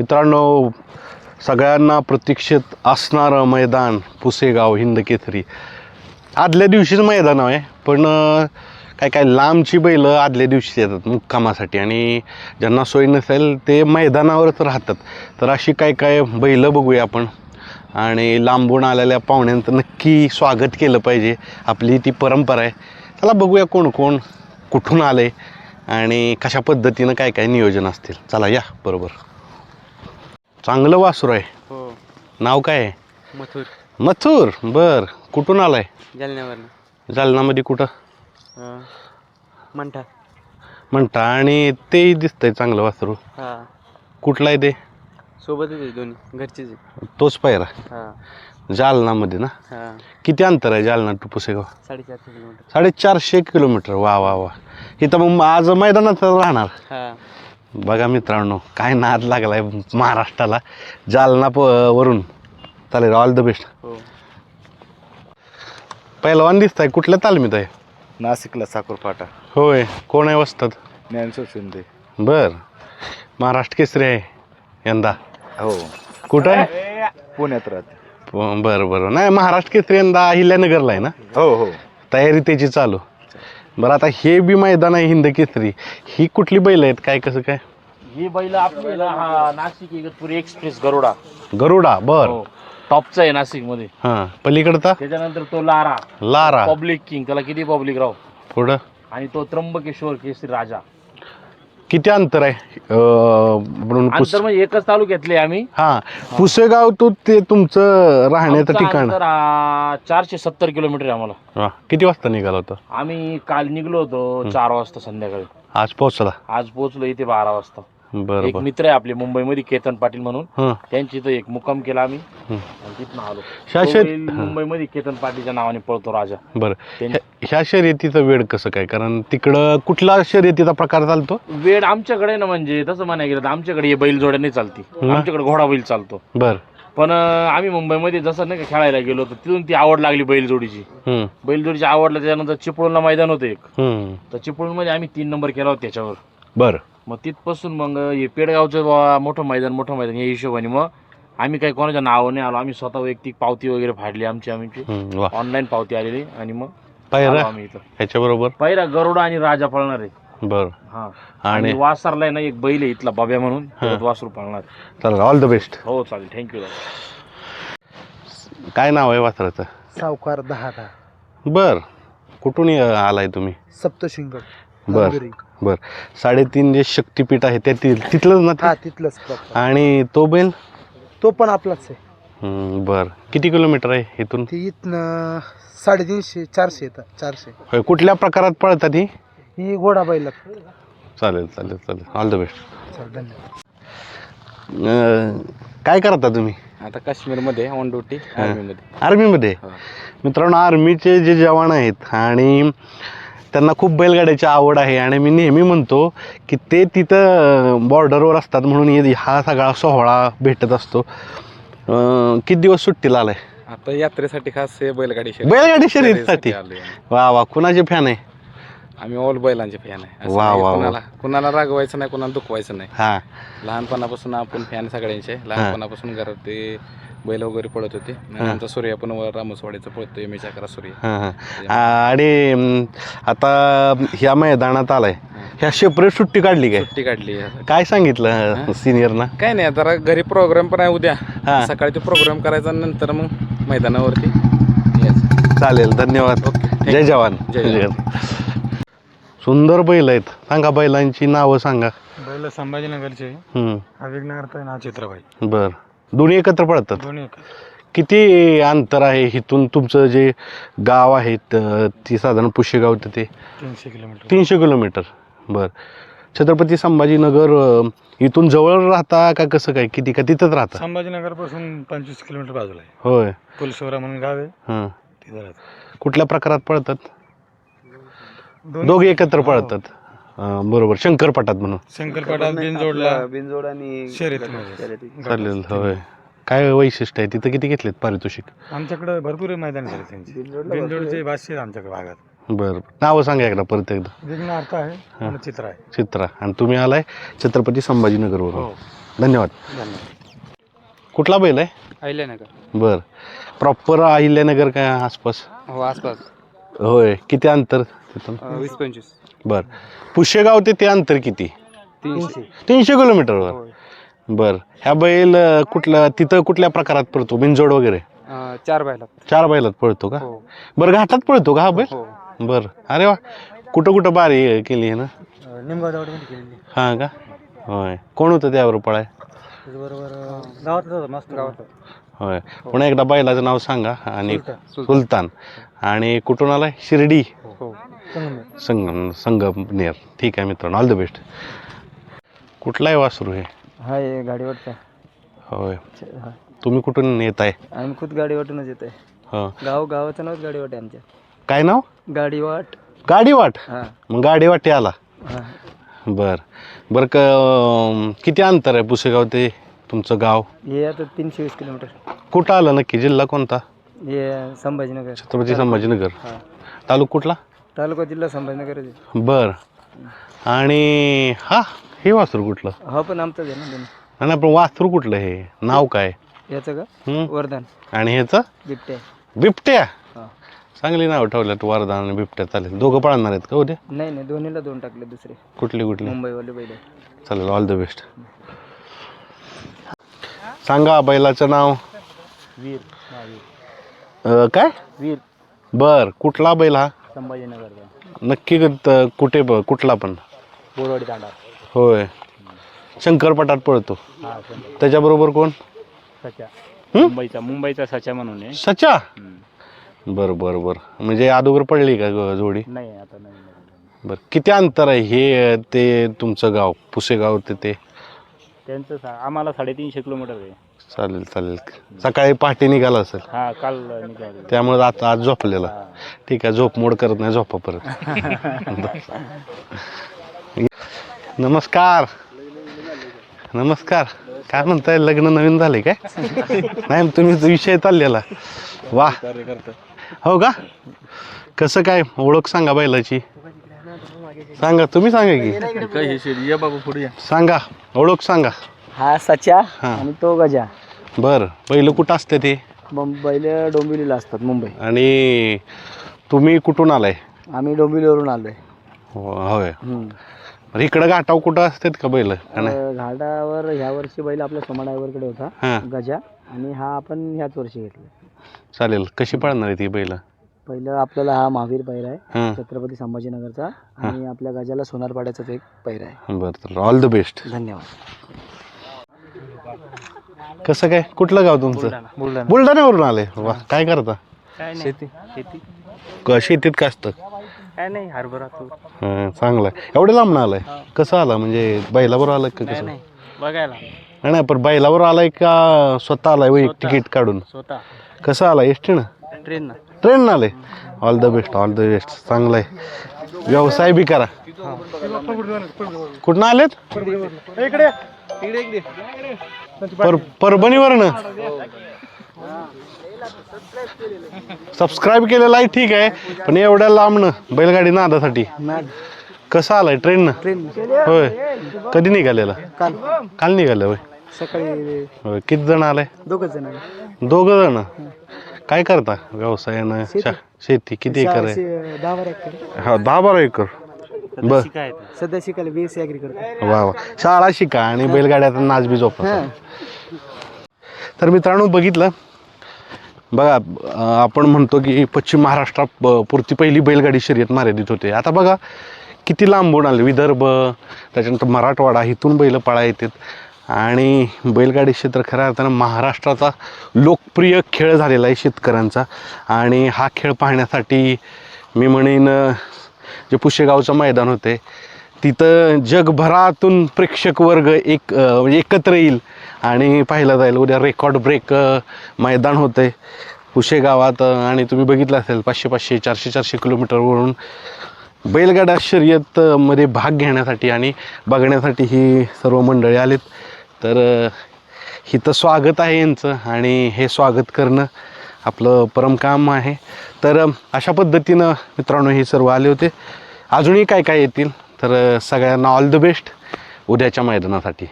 मित्रांनो सगळ्यांना प्रतीक्षित असणारं मैदान पुसेगाव हिंदकेसरी आदल्या दिवशीच मैदान आहे पण काय काय लांबची बैलं आदल्या दिवशी येतात मुक्कामासाठी आणि ज्यांना सोय नसेल ते मैदानावरच राहतात. तर अशी काय काय बैलं बघूया आपण. आणि लांबून आलेल्या पाहुण्यांचं नक्की स्वागत केलं पाहिजे. आपली ती परंपरा आहे. चला बघूया कोण कोण कुठून आले आणि कशा पद्धतीनं काय काय नियोजन असतील. चला या बरोबर. चांगलं वासरू आहे. हो. नाव काय आहे? मथुर. मथुर? बर. कुठून आलाय? जालन्यावरनं. जालनामध्ये कुठं? म्हणता म्हणता आणि तेही दिसतंय चांगलं वासरू. हा. कुठलं आहे ते? सोबतच आहे दोन्ही. घरचेच आहे तोच पायरा. हा. जालनामध्ये ना? हा. किती अंतर आहे जालना टू पुसेगाव साडेचारशे किलोमीटर. साडेचारशे किलोमीटर. वा वा वा. इथं मग आज मैदानात राहणार. हा. बघा मित्रांनो काय नाद लागलाय महाराष्ट्राला. जालना प वरून. चालेल ऑल द बेस्ट हो. पहिलवान दिसताय कुठल्या तालमीत आहे? नाशिकला साखरपाटा. होय कोण आहे वसतात? ज्ञानसो शिंदे. बर. महाराष्ट्र केसरी आहे यंदा. हो. कुठं आहे? पुण्यात राहते. बरं बरं. नाही महाराष्ट्र केसरी यंदा अहिल्यानगरला आहे ना? हो हो. तयारी त्याची चालू. बरं आता हे बी मैदान आहे हिंद केसरी. ही कुठली बैल आहेत? काय कसं काय? ही बैल आपली ना हा नाशिक इगतपुरी एक्सप्रेस गरुडा. गरुडा बर. हो टॉपचा आहे नाशिकमध्ये हां पलीकडचा? त्याच्यानंतर तो लारा. लारा. पब्लिक किंग त्याला किती पब्लिक राव? पुढं? आणि तो त्र्यंबकेश्वर केसरी राजा. किती अंतर आहे? अं, म्हणून पुस अंतर म्हणजे एकच तालुक्यातले आम्ही. हा पुसेगाव तो ते तुमचं राहण्याचं आमचं ठिकाण. अंतर, आ, चारशे सत्तर किलोमीटर आहे आम्हाला. किती वाजता निघाला होता? आम्ही काल निघलो होतो चार वाजता संध्याकाळी. आज पोहोचला. आज पोहोचलो इथे बारा वाजता. बरं एक बरं. मित्र आहे आपले मुंबईमध्ये केतन पाटील म्हणून. हं. त्यांची इथं एक मुक्काम केला आम्ही. हं. आणि तिथनं आलो. शाश्वत- तो बैल मुंबईमध्ये केतन पाटीलच्या नावाने पळतो राजा. बरं. त्यां- ह्या- ह्या शर्यतीचं वेळ कसं काय? कारण तिकडं कुठला शर्यतीचा प्रकार चालतो? वेळ आमच्याकडे ना म्हणजे तसं म्हणायला गेलं तर आमच्याकडे हे बैलजोड्या नाही चालती. हं. आमच्याकडे घोडा बैल चालतो. बर. पण अं, आम्ही मुंबईमध्ये जसं नाही का खेळायला गेलो होतो तिथून ती आवड लागली बैलजोडीची बैलजोडीची आवडला त्याच्यानंतर चिपळूणला मैदान होतं एक. हम्म. तर चिपळूणमध्ये आम्ही तीन नंबर केला होता त्याच्यावर. बर. मग तिथपासून मग हे पेडगावचं मोठं मैदान मोठं मैदान या हिशोबाने मग आम्ही काही कोणाच्या नावाने आलो. आम्ही स्वतः वैयक्तिक पावती वगैरे फाडली आमची आमची हम्म वा. ऑनलाईन पावती आलेली. आणि मग आलो पायरा आम्ही इथं. ह्याच्या बरोबर पहिला गरुडा आणि राजा पळणार. आहे बर. हा. आणि? आणि वासरला आहे ना एक बैल आहे इथला बाब्या म्हणून. परत वासरू पळणार. चला ऑल द बेस्ट हो चालेल. थँक्यू काय नाव आहे वासराचं? सावकार दहा दहा बर. कुठून आलाय तुम्ही? सप्तशिंगड बर. बर. साडेतीन जे शक्तीपीठ आहे ते ति- तिथलंच ना ते? हा तिथलंच proper. आणि तो बैल? तो पण आपलाच आहे. हम्म, बर. किती किलोमीटर आहे इथून? ती इथनं साडेतीनशे चारशे येतात चारशे. होय, कुठल्या प्रकारात पळतात ही? ही घोडा बैला चालेल चालेल चालेल. ऑल द बेस्ट चल धन्यवाद. काय करता तुम्ही? आता काश्मीरमध्ये ऑन ड्युटी आर्मीमध्ये. आर्मीमध्ये? हा. मित्रांनो आर्मीचे जे जवान आहेत आणि त्यांना खूप बैलगाड्याची आवड आहे आणि मी नेहमी म्हणतो की ते तिथं बॉर्डरवर असतात म्हणून हे- हा सगळा सोहळा भेटत असतो किती दिवस सुट्टीला आलाय आता यात्रेसाठी खास बैलगाडी. बैलगाडी शर्यतीसाठी. वा वा कुणाचे फॅन आहे आम्ही ऑल बैलांचे फॅन आहे. असं वा, नाही, वा, वा. कुणाला कुणाला रागवायचं नाही कुणाला दुखवायचं नाही. हा. लहानपणापासून आपण फॅन सगळ्यांचे. लहानपणापासून घरात ते बैल वगैरे पळत होते. आणि. आमचा सूर्य पण वर रामसवाडीचा पळतो एम एच अकरा सूर्य. हा, हा. आणि आता ह्या मैदानात आलाय. ह्या सेपरेट सुट्टी काढली काय? सुट्टी काढली काय सांगितलं सिनियरना काय नाही जरा घरी प्रोग्राम पण आहे उद्या. हा. सकाळी ते प्रोग्राम करायचा नंतर मग मैदानावरती. यायचं. चालेल धन्यवाद. जय जवान. जय जवान. सुंदर बैल आहेत. सांगा बैलांची नावं सांगा. बैल संभाजीनगरचे. हम्म, चित्रबाई. बर. दोन्ही एकत्र दोन्ही एक किती अंतर आहे इथून? तुमचं जे गाव आहे त- ती साधारण पुशेगाव ते ते? तीनशे किलोमीटर. तीनशे किलोमीटर. बर. छत्रपती संभाजीनगर अं, इथून जवळ राहता का कसं काय? किती का तिथंच राहता? संभाजीनगरपासून पंचवीस किलोमीटर बाजूला आहे. होय. कुलशिवरा म्हणून गाव आहे. हां. तिथं राहतो. कुठल्या प्रकारात पळतात? दोघे एकत्र पळतात. अं, बरोबर. शंकरपटात म्हणून. शंकरपाटा बिनजोडला. बिनजोड आणि शर्यतीमध्ये. चालेल होय. काय वैशिष्ट्य आहे? तिथं किती घेतलेत पारितोषिक? आमच्याकडे भरपूर मैदान झाले त्यांची बिनजोडचे भाष्य आहेत आमच्याकडे भागात. बरं. नावं सांगा एकदा परत एकदा. विघ्न अर्थ आहे आणि चित्र आहे. चित्रा. आणि तुम्ही आलाय छत्रपती संभाजीनगरवरून. हो. धन्यवाद. कुठला बैल आहे? अहिल्यानगर. बर. प्रॉपर अहिल्यानगर काय आसपास? हो आसपास. होय किती अंतर तिथून? वीस पंचवीस. बर. पुशेगाव ते ते अंतर किती? तीनशे. तीनशे किलोमीटरवर. बर. ह्या बैल अं, कुठला तिथं कुठल्या प्रकारात पळतो? बिनजोड वगैरे? चार बायला चार बैलात पळतो का? हो. बरं घाटात पळतो का हा बैल? हो. बर. अरे वा. कुठं कुठं बारी केली आहे ना? निमगाव केलेली. हां का? होय. कोण होतं त्यावर पळाय? त्याचबरोबर गावातच होतं मस्त गावात होय. पुन्हा एकदा बैलाचं नाव सांगा आणि सुलतान. आणि कुठून आलाय? शिर्डी. हो. संगम संगमनेर. ठीक आहे मित्रांनो ऑल द बेस्ट कुठला आहे वासरू हे? हाय गाडीवरचा. होय. तुम्ही कुठून येत आहे आम्ही खुद गाडीवाटूनच येतोय. हो. गाव गावाचं नावच गाडीवाट आहे आमच्या. काय नाव? गाडीवाट. गाडी वाट हां. मग गाडी वाटे आला हां. बर. बर क किती अंतर आहे पुसेगाव ते? तुमचं गाव? हे आता तीनशे वीस किलोमीटर. कुठं आलं नक्की? जिल्हा कोणता? हे संभाजीनगर. छत्रपती संभाजीनगर. हां. तालुक कुठला? तालुका जिल्हा संभाजीनगर बर. आणि हा हे वासरू कुठलं? हा पण आमचाच आहे ना दोन्ही. आणि आपण वासरू कुठलं हे? नाव काय? याचं का? वरदान. आणि ह्याचं? बिबट्या. बिबट्या? हां. चांगली नाव ठेवलं तू वरदान आणि बिबट्या. चालेल. दोघं पळणार आहेत का उद्या? नाही नाही दोन्हीला दोन टाकले दुसरे. कुठली कुठली? मुंबईवाले पहिले. चालेल ऑल द बेस्ट सांगा बैलाचं नाव. वीर अं, काय? वीर. बर कुठला बैल हा? संभाजीनगर नक्की क- कुठे ब- कुठला पण. बोरवाडी तांडा होय. शंकरपटात पळतो. हा त्याच्याबरोबर कोण? सच्या हं? मुंबईचा मुंबईचा सच्या म्हणून आहे. सचा? बर बर बर. म्हणजे अगोदर पडली का ग- जोडी? नाही आता नवीन बर किती अंतर आहे हे ते तुमचं गाव पुसेगाव ते ते? त्यांचं सा- आम्हाला साडेतीनशे किलोमीटर आहे. चालेल चालेल. सकाळी पहाटे निघाला असेल. हा काल निघाले त्यामुळे आता आज झोपलेला. ठीक आहे झोप मोड करत नाही झोपा परत. नमस्कार. नमस्कार. काय म्हणताय लग्न नवीन झाले काय? नाही तुम्ही विषय चाललेला. वा. हो का? कसं काय ओळख सांगा बैलाची. सांगा तुम्ही सांगा की. काय हे शेरी या बाबा पुढे या. सांगा ओळख सांगा. हा सच्या हा. आणि तो गजा. बर पहिलं कुठं असते ते? मुंबईला डोंबिवलीला असतात मुंबई. आणि तुम्ही कुठून आलाय? आम्ही डोंबिवलीवरून आलोय. हो- होय. बरं, इकडं घाटाव कुठं असतात का बैल? का नाही अं, घाटावर ह्या वर्षी बैल आपल्या सोमा ड्रायव्हरकडे होता हां. गजा. आणि हा आपण ह्याच वर्षी घेतला चालेल कशी पळणार आहे ती बैल? पहिलं आपल्याला हा महावीर पैर आहे हां. छत्रपती संभाजीनगरचा आणि आपल्या गजाला सोनारपाड्याचाच एक पैर आहे. बरं ऑल द बेस्ट धन्यवाद. कसं काय? कुठलं गाव तुमचं? बुलढाण्यावरून आले. वा काय करता? काय नाही. शेती. शेती. क- शेतीत काय असतं? काय नाही हरभरा हां, चांगलं एवढं लांब आलाय. कसं आला? म्हणजे बैलावर आलाय का कसं? नाही. बघायला. नाही पण बैलावर आलाय का स्वतः आलाय वै तिकीट काढून? स्वतः. कसं आलाय? एसटी ना ट्रेन ना ट्रेन आले all the best all the best चांगलं आहे. व्यवसाय बी करा. कुठनं आलेत? इकडे. पर परभणीवरनं. सबस्क्राईब केलेलं आहे ठीक आहे. पण एवढ्या लांबनं बैलगाडी नादासाठी. कसं आलाय ट्रेननं? ट्रेन होय. कधी निघालेला? काल. काल निघालं होय. सकाळी. होय किती जण आलाय? दोघच जण आले. दोघं जण. काय करता व्यवसायानं? शा- शेती किती एकर आहे? शे- दहा बारा एकर. हा दहा बारा एकर. बर. सध्या शिकायला बी एस सी करतो वा वा. शाळा शिका आणि बैलगाड्यात नाच बी जोपा तर मित्रांनो बघितलं? बघा अं, आपण म्हणतो की पश्चिम महाराष्ट्रात ब- पुरती पहिली बैलगाडी शर्यत मर्यादित होते. आता बघा किती लांबून आले. विदर्भ त्याच्यानंतर मराठवाडा इथून बैल पाळा येतात. आणि बैलगाडी क्षेत्र खऱ्या अर्थानं महाराष्ट्राचा लोकप्रिय खेळ झालेला आहे शेतकऱ्यांचा. आणि हा खेळ पाहण्यासाठी मी म्हणेन जे पुशेगावचं मैदान होते तिथं जगभरातून प्रेक्षक वर्ग एक म्हणजे एकत्र येईल. आणि पाहिलं जाईल उद्या रेकॉर्ड ब्रेक मैदान होते पुशेगावात आणि तुम्ही बघितलं असेल पाचशे पाचशे चारशे चारशे किलोमीटरवरून बैलगाडा शर्यतमध्ये भाग घेण्यासाठी आणि बघण्यासाठी ही सर्व मंडळी आलीत. तर इथं स्वागत आहे यांचं आणि हे स्वागत करणं आपलं परम काम आहे. तर अशा पद्धतीनं मित्रांनो हे सर्व आले होते. अजूनही काय काय येतील? तर सगळ्यांना ऑल द बेस्ट उद्याच्या मैदानासाठी.